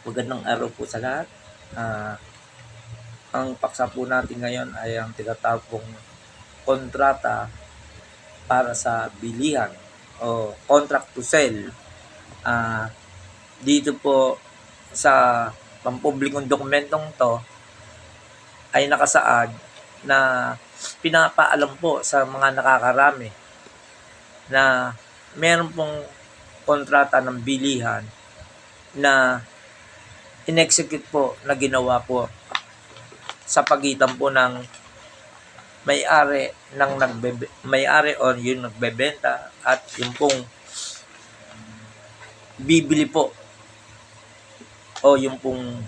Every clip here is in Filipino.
Magandang araw po sa lahat. Ah, ang paksa po natin ngayon ay ang tinatawag kontrata para sa bilihan o contract to sell. Ah, dito po sa pampublikong dokumentong to ay nakasaad na pinapaalam po sa mga nakakarami na meron pong kontrata ng bilihan na in-execute po na ginawa po sa pagitan po ng may-ari ng nagbebe may-ari o yung nagbebenta at yung pong bibili po o yung pong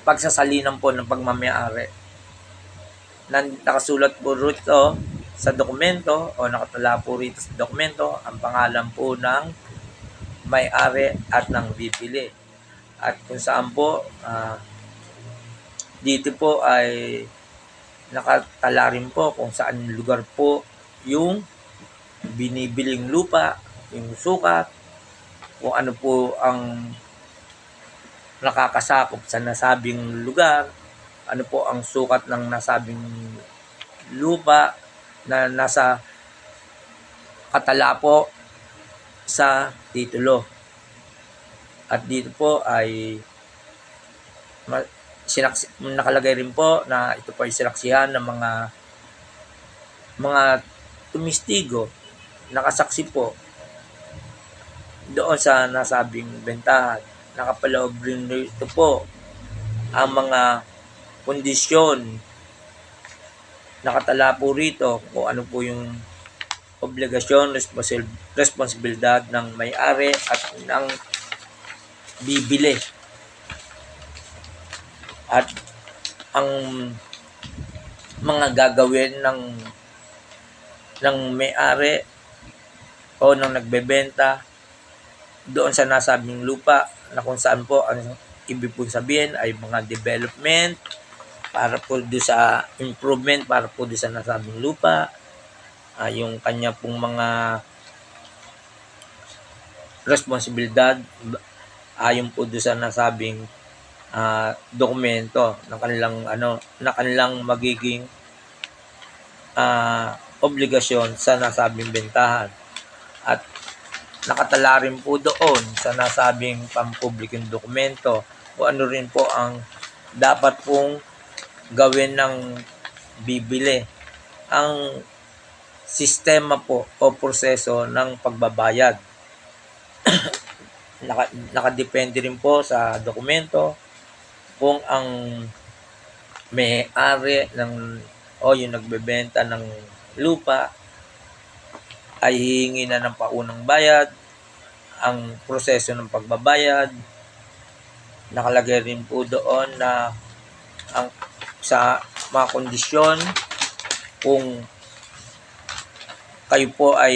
pagsasalinan po ng pagmamayari. Na nakasulat po rito sa dokumento o nakatala po rito sa dokumento ang pangalan po ng may-ari at ng bibili. At kung saan po, ah, dito po ay nakatala rin po kung saan lugar po yung binibiling lupa, yung sukat, kung ano po ang nakakasakop sa nasabing lugar, ano po ang sukat ng nasabing lupa na nasa katala po sa titulo. At dito po ay sinaksi, nakalagay rin po na ito po ay sinaksihan ng mga mga tumistigo, nakasaksi po doon sa nasabing bentahan. Nakapaloob rin ito po ang mga kondisyon nakatala po rito kung ano po yung obligasyon, responsibilidad ng may-ari at ng bibili. At ang mga gagawin ng ng may-ari o ng nagbebenta doon sa nasabing lupa na kung saan po ang ibig po sabihin ay mga development para po doon sa improvement para po doon sa nasabing lupa ah, yung kanya pong mga responsibilidad ayon po doon sa nasabing ah, dokumento ng kanilang ano na kanilang magiging ah, obligasyon sa nasabing bentahan. At nakatala rin po doon sa nasabing pampublikong dokumento kung ano rin po ang dapat pong gawin ng bibili. Ang sistema po o proseso ng pagbabayad. Naka, nakadepende rin po sa dokumento kung ang may-ari ng o yung nagbebenta ng lupa ay hihingi na ng paunang bayad, ang proseso ng pagbabayad, nakalagay rin po doon na ang sa mga kondisyon kung kayo po ay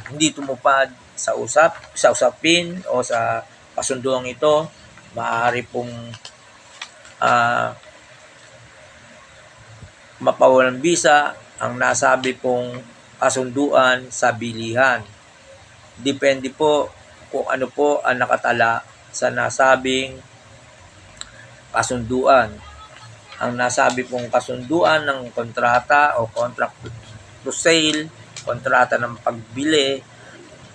hindi tumupad sa usap sa usapin o sa kasunduang ito maaari pong ah, mapawalan bisa ang nasabi pong kasunduan sa bilihan. Depende po kung ano po ang nakatala sa nasabing kasunduan. Ang nasabi pong kasunduan ng kontrata o contract to sale, kontrata ng pagbili,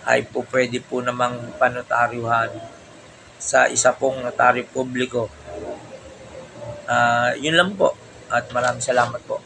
ay po pwede po namang panotaryuhan sa isa pong notaryo publiko. Ah, yun lang po at maraming salamat po.